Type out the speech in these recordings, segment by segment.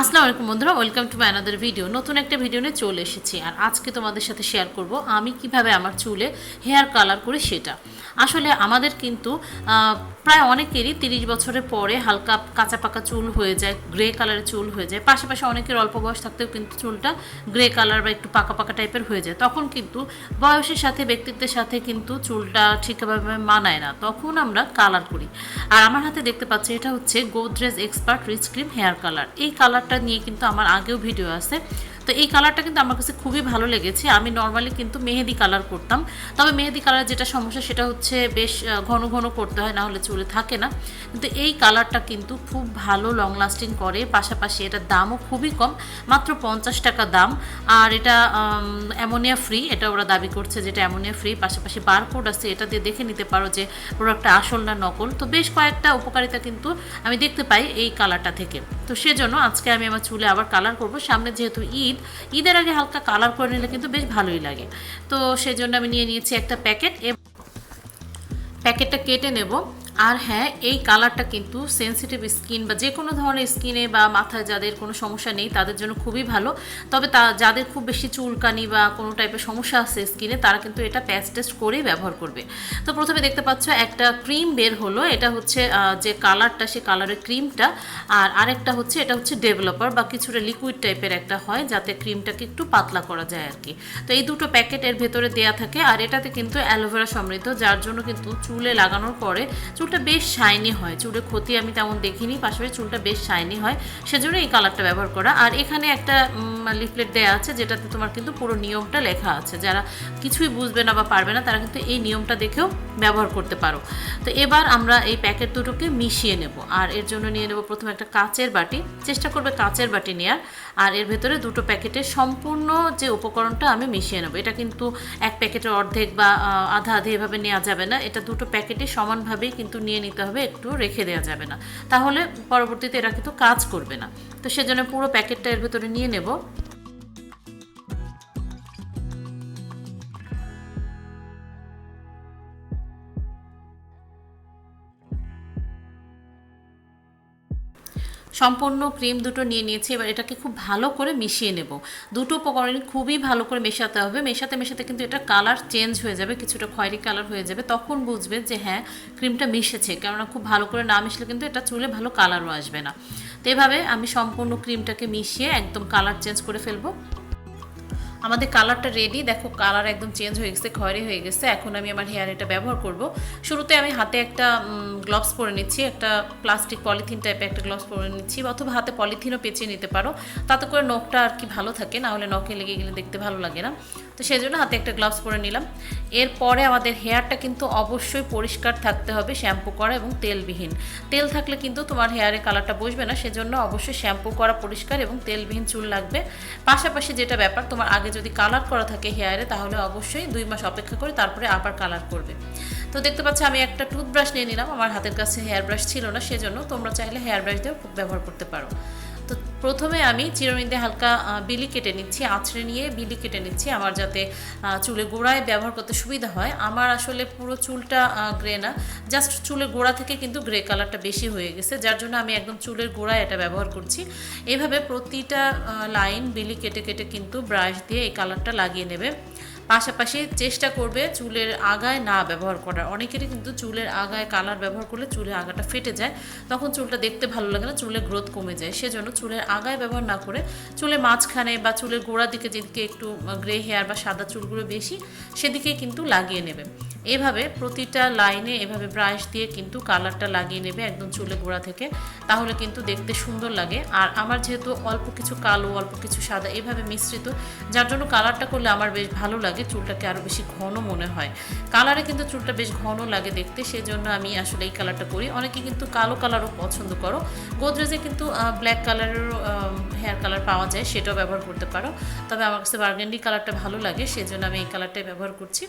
আসসালামু আলাইকুম বন্ধুরা welcome to my another video নতুন একটা ভিডিও নিয়ে চলে এসেছি। আর আজকে তোমাদের সাথে শেয়ার করব আমি কীভাবে আমার চুলে হেয়ার কালার করি সেটা। আসলে আমাদের কিন্তু প্রায় অনেকেরই তিরিশ বছরের পরে হালকা কাঁচা পাকা চুল হয়ে যায় গ্রে কালারের চুল হয়ে যায়। পাশাপাশি অনেকের অল্প বয়স থাকতেও কিন্তু চুলটা গ্রে কালার বা একটু পাকা পাকা টাইপের হয়ে যায়। তখন কিন্তু বয়সের সাথে, ব্যক্তিত্বের সাথে কিন্তু চুলটা ঠিকভাবে মানায় না। তখন আমরা কালার করি। আর আমার হাতে দেখতে পাচ্ছি, এটা হচ্ছে Godrej expert rich cream hair colour এই কালারটা নিয়ে কিন্তু আমার আগেও ভিডিও আছে। তো এই কালারটা কিন্তু আমার কাছে খুবই ভালো লেগেছে। আমি নর্মালি কিন্তু মেহেদি কালার করতাম। তবে মেহেদি কালার যেটা সমস্যা, সেটা হচ্ছে বেশ ঘন ঘন করতে হয়, না হলে চুলে থাকে না। কিন্তু এই কালারটা কিন্তু খুব ভালো লং লাস্টিং করে। পাশাপাশি এটার দামও খুবই কম, মাত্র পঞ্চাশ টাকা দাম। আর এটা অ্যামোনিয়া ফ্রি এটা ওরা দাবি করছে যেটা অ্যামোনিয়া ফ্রি পাশাপাশি বারকোড আছে, এটা দিয়ে দেখে নিতে পারো যে প্রোডাক্টটা আসল না নকল। তো বেশ কয়েকটা উপকারিতা কিন্তু আমি দেখতে পাই এই কালারটা থেকে। তো সেজন্য আজকে আমি আমার চুলে আবার কালার করব। সামনে যেহেতু ঈদ ঈদের আগে হালকা কালার করে নিলে কিন্তু বেশ ভালোই লাগে। তো সেজন্য আমি নিয়ে নিয়েছি একটা প্যাকেট প্যাকেটটা কেটে নেব। আর হ্যাঁ এই কালারটা কিন্তু সেনসিটিভ স্কিন বা যে কোনো ধরনের স্কিনে বা মাথায় যাদের কোনো সমস্যা নেই, তাদের জন্য খুবই ভালো। তবে তা, যাদের খুব বেশি চুলকানি বা কোনো টাইপের সমস্যা আছে স্কিনে তারা কিন্তু এটা প্যাচ টেস্ট করেই ব্যবহার করবে। তো প্রথমে দেখতে পাচ্ছ একটা ক্রিম বের হলো, এটা হচ্ছে যে কালারটা, সে কালারের ক্রিমটা আর আরেকটা হচ্ছে, এটা হচ্ছে ডেভেলপার বা কিছুটা লিকুইড টাইপের একটা হয়, যাতে ক্রিমটাকে একটু পাতলা করা যায় আর কি। তো এই দুটো প্যাকেট এর ভেতরে দেয়া থাকে, আর এটাতে কিন্তু অ্যালোভেরা সমৃদ্ধ, যার জন্য কিন্তু চুলে লাগানোর পরে চুলটা বেশ শাইনি হয়। চুলে ক্ষতি আমি তেমন দেখিনি, পাশাপাশি চুলটা বেশ শাইনি হয়। সেজন্য এই কালারটা ব্যবহার করা। আর এখানে একটা লিফলেট দেওয়া আছে, যেটাতে তোমার কিন্তু পুরো নিয়মটা লেখা আছে। যারা কিছুই বুঝবে না বা পারবে না, তারা কিন্তু এই নিয়মটা দেখেও ব্যবহার করতে পারো। তো এবার আমরা এই প্যাকেট দুটোকে মিশিয়ে নেব। আর এর জন্য নিয়ে নেব প্রথমে একটা কাচের বাটি। চেষ্টা করবে কাচের বাটি নেওয়ার আর এর ভেতরে দুটো প্যাকেটের সম্পূর্ণ যে উপকরণটা আমি মিশিয়ে নেব। এটা কিন্তু এক প্যাকেটের অর্ধেক বা আধা আধি এভাবে নেওয়া যাবে না। এটা দুটো প্যাকেটে সমানভাবেই কিন্তু নিয়ে নিতে হবে, একটু রেখে দেওয়া যাবে না। তাহলে পরবর্তীতে এরা কিন্তু কাজ করবে না। তো সেজন্য পুরো প্যাকেটটা এর ভেতরে নিয়ে নেব। সম্পূর্ণ ক্রিম দুটো নিয়ে নিয়েছি, এবার এটাকে খুব ভালো করে মিশিয়ে নেব। দুটো উপকরণ খুবই ভালো করে মেশাতে হবে, মেশাতে মেশাতে কিন্তু এটা কালার চেঞ্জ হয়ে যাবে, কিছুটা খয়েরি কালার হয়ে যাবে, তখন বুঝবে যে হ্যাঁ ক্রিমটা মিশেছে, কেননা খুব ভালো করে না মিশলে কিন্তু এটা চুলে ভালো কালারও আসবে না। তো এভাবে আমি সম্পূর্ণ ক্রিমটাকে মিশিয়ে একদম কালার চেঞ্জ করে ফেলব। আমাদের কালারটা রেডি দেখো কালার একদম চেঞ্জ হয়ে গেছে, খয়েরি হয়ে গেছে। এখন আমি আমার হেয়ার এটা ব্যবহার করব। শুরুতে আমি হাতে একটা গ্লাভস পরে নিচ্ছি। একটা প্লাস্টিক পলিথিন টাইপের একটা গ্লাভস পরে নিচ্ছি। অথবা হাতে পলিথিনও পেঁচিয়ে নিতে পারো। তাতে করে নখটা আর কি ভালো থাকে, না হলে নখে লেগে গেলে দেখতে ভালো লাগে না। তো সেই জন্য হাতে একটা গ্লাভস পরে নিলাম। এরপরে আমাদের হেয়ারটা কিন্তু অবশ্যই পরিষ্কার থাকতে হবে শ্যাম্পু করা এবং তেলবিহীন। তেল থাকলে কিন্তু তোমার হেয়ারে কালারটা বসবে না। সেজন্য অবশ্যই শ্যাম্পু করা পরিষ্কার এবং তেলবিহীন চুল লাগবে। পাশাপাশি যেটা ব্যাপার, তোমার আগে যদি কালার করা থাকে হেয়ারে তাহলে অবশ্যই দুই মাস অপেক্ষা করে তারপরে আবার কালার করবে। তো দেখতে পাচ্ছি, আমি একটা টুথব্রাশ নিয়ে নিলাম। আমার হাতের কাছে হেয়ার ব্রাশ ছিল না, সেজন্য তোমরা চাইলে হেয়ার ব্রাশ দিয়েও ব্যবহার করতে পারো। তো প্রথমে আমি চিরুনি দিয়ে হালকা বিলি কেটে নিচ্ছি, আঁচড়ে নিয়ে বিলি কেটে নিচ্ছি আমার যাতে চুলে গোড়ায় ব্যবহার করতে সুবিধা হয়। আমার আসলে পুরো চুলটা গ্রে না জাস্ট চুলের গোড়া থেকে কিন্তু গ্রে কালারটা বেশি হয়ে গেছে, যার জন্য আমি একদম চুলের গোড়ায় এটা ব্যবহার করছি। এভাবে প্রতিটা লাইন বিলি কেটে কেটে কিন্তু ব্রাশ দিয়ে এই কালারটা লাগিয়ে নেবে। পাশাপাশি চেষ্টা করবে চুলের আগায় না ব্যবহার করার। অনেকেরই কিন্তু চুলের আগায় কালার ব্যবহার করলে চুলের আগাটা ফেটে যায়, তখন চুলটা দেখতে ভালো লাগে না, চুলের গ্রোথ কমে যায়। সেজন্য চুলের আগায় ব্যবহার না করে চুলের মাঝখানে বা চুলের গোড়ার দিকে যেদিকে একটু গ্রে হেয়ার বা সাদা চুলগুলো বেশি, সেদিকে কিন্তু লাগিয়ে নেবে। এভাবে প্রতিটা লাইনে এভাবে ব্রাশ দিয়ে কিন্তু কালারটা লাগিয়ে নেবে একদম চুলে গোড়া থেকে। তাহলে কিন্তু দেখতে সুন্দর লাগে। আর আমার যেহেতু অল্প কিছু কালো, অল্প কিছু সাদা এভাবে মিশ্রিত, যার জন্য কালারটা করলে আমার বেশ ভালো লাগে, চুলটাকে আরও বেশি ঘন মনে হয়। কালারে কিন্তু চুলটা বেশ ঘন লাগে দেখতে, সেজন্য আমি আসলে এই কালারটা করি অনেকে কিন্তু কালো কালারও পছন্দ করো। গোদরেজে কিন্তু ব্ল্যাক কালারেরও হেয়ার কালার পাওয়া যায়, সেটাও ব্যবহার করতে পারো। তবে আমার কাছে বার্গেন্ডি কালারটা ভালো লাগে, সেজন্য আমি এই কালারটাই ব্যবহার করছি।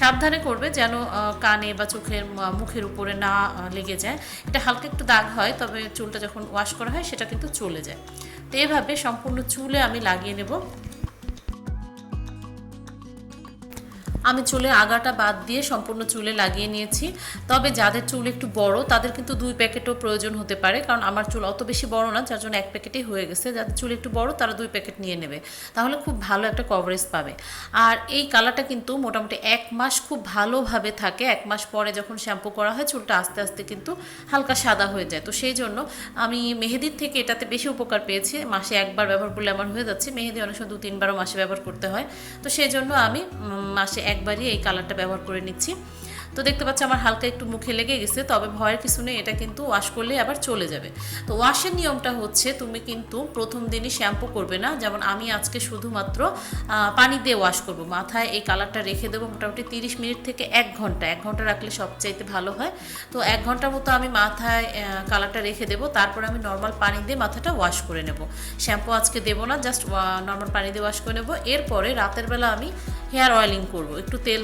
সাবধানে করবে যেন কানে বা চোখের মুখের উপরে না লেগে যায়। এটা হালকা একটু দাগ হয়, তবে চুলটা যখন ওয়াশ করা হয়, সেটা কিন্তু চলে যায়। তো এভাবে সম্পূর্ণ চুলে আমি লাগিয়ে নেব। আমি চুলে আগাটা বাদ দিয়ে সম্পূর্ণ চুলে লাগিয়ে নিয়েছি। তবে যাদের চুল একটু বড়, তাদের কিন্তু দুই প্যাকেটও প্রয়োজন হতে পারে, কারণ আমার চুল অত বেশি বড় না, যার জন্য এক প্যাকেটেই হয়ে গেছে। যাদের চুল একটু বড়, তারা দুই প্যাকেট নিয়ে নেবে। তাহলে খুব ভালো একটা কভারেজ পাবে। আর এই কালারটা কিন্তু মোটামুটি এক মাস খুব ভালোভাবে থাকে। এক মাস পরে যখন শ্যাম্পু করা হয়, চুলটা আস্তে আস্তে কিন্তু হালকা সাদা হয়ে যায়। তো সেই জন্য আমি মেহেদির থেকে এটাতে বেশি উপকার পেয়েছি। মাসে একবার ব্যবহার করলে আমার হয়ে যাচ্ছে। মেহেদি অনেক সময় দু তিনবারও মাসে ব্যবহার করতে হয়। তো সেই জন্য আমি মাসে মাসে একবারই এই কালারটা ব্যবহার করে নিচ্ছি। তো দেখতে পাচ্ছি আমার হালকা একটু মুখে লেগে গেছে, তবে ভয়ের কিছু নেই, এটা কিন্তু ওয়াশ করলে আবার চলে যাবে। তো ওয়াশের নিয়মটা হচ্ছে তুমি কিন্তু প্রথম দিনই শ্যাম্পু করবে না, যেমন আমি আজকে শুধুমাত্র পানি দিয়ে ওয়াশ করব। মাথায় এই কালারটা রেখে দেবো মোটামুটি তিরিশ মিনিট থেকে এক ঘণ্টা এক ঘণ্টা রাখলে সবচাইতে ভালো হয়। তো এক ঘণ্টার মতো আমি মাথায় কালারটা রেখে দেবো, তারপর আমি নর্মাল পানি দিয়ে মাথাটা ওয়াশ করে নেব। শ্যাম্পু আজকে দেবো না জাস্ট নর্মাল পানি দিয়ে ওয়াশ করে নেব। এরপরে রাতের বেলা আমি হেয়ার অয়েলিং করব, একটু তেল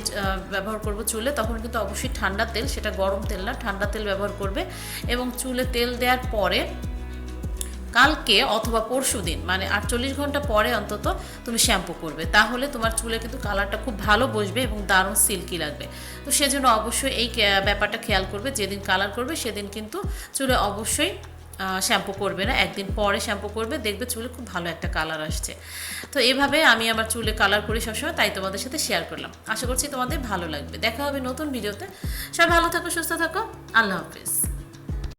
ব্যবহার করব চুলে, তখন কিন্তু অবশ্যই ঠান্ডা তেল, সেটা গরম তেল না, ঠান্ডা তেল ব্যবহার করবে। এবং চুলে তেল দেওয়ার পরে কালকে অথবা পরশু দিন মানে আটচল্লিশ ঘণ্টা পরে অন্তত তুমি শ্যাম্পু করবে। তাহলে তোমার চুলে কিন্তু কালারটা খুব ভালো বসবে এবং দারুণ সিল্কি লাগবে। তো সেজন্য অবশ্যই এই ব্যাপারটা খেয়াল করবে, যেদিন কালার করবে সেদিন কিন্তু চুলে অবশ্যই শ্যাম্পু করবে না, একদিন পরে শ্যাম্পু করবে, দেখবে চুলে খুব ভালো একটা কালার আসছে। তো এভাবে আমি আমার চুলে কালার করি সবসময়, তাই তোমাদের সাথে শেয়ার করলাম। আশা করছি তোমাদের ভালো লাগবে। দেখা হবে নতুন ভিডিওতে সবাই ভালো থাকো, সুস্থ থাকো। আল্লাহ হাফিজ।